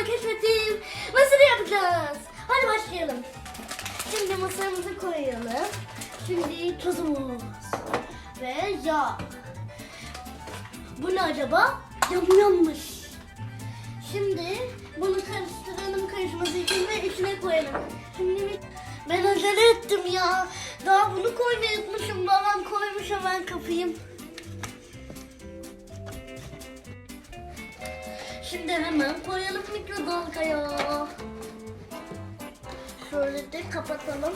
Kanalıma keşfettim. Mısır yapacağız. Hadi başlayalım. Şimdi mısırımızı koyalım. Şimdi tuzumuz ve yağ. Bu ne acaba? Yanmış. Şimdi bunu karıştıralım karışması için ve içine koyalım. Şimdi ben acele ettim ya. Daha bunu koymayı unutmuşum. Babam koymuş hemen kapayım. Şimdi hemen koyalım mikrodalgaya. Şöyle de kapatalım.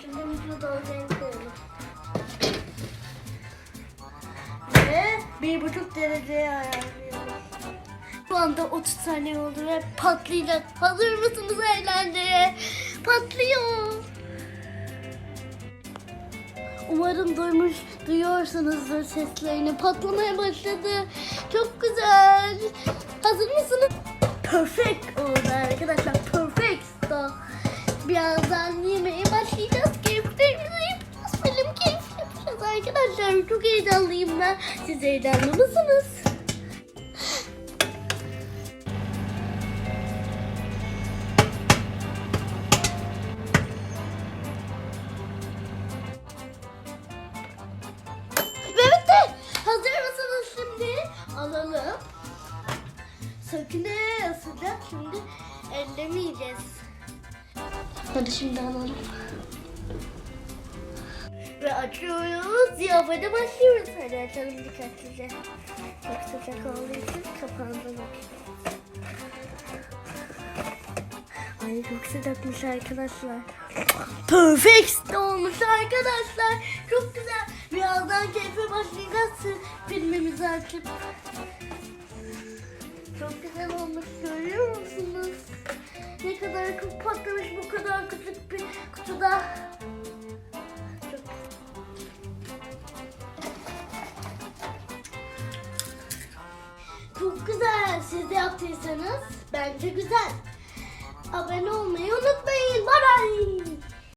Şimdi mikrodalgaya koyalım. Ve bir buçuk dereceye ayarlıyoruz. Şu anda 30 saniye oldu ve patlayacak. Hazır mısınız eğlenceye? Patlıyor. Umarım duymuş, duyuyorsunuzdur seslerini. Patlamaya başladı. Çok güzel. Hazır mısınız? Perfect oldu arkadaşlar. Perfect. Birazdan yemeğe başlayacağız. Keyiflerimizi yapacağız. Film keyif yapacağız arkadaşlar. Çok heyecanlıyım ben. Siz heyecanlı mısınız? Sakine sıcak şimdi ellemeyeceğiz. Hadi şimdi alalım. Ve açıyoruz. Ziyafete başlıyoruz. Hadi açalım dikkatlice. Çok sıcak olduğu için kapağından Ay çok sıcakmış arkadaşlar. Perfect olmuş arkadaşlar. Çok güzel. Birazdan keyfe başlayacağız. Filmimizi açıp. Çok güzel olmuş görüyor musunuz? Ne kadar patlamış bu kadar küçük bir kutuda. Çok Çok güzel. Siz de yaptıysanız bence güzel. Abone olmayı unutmayın. Bye bye.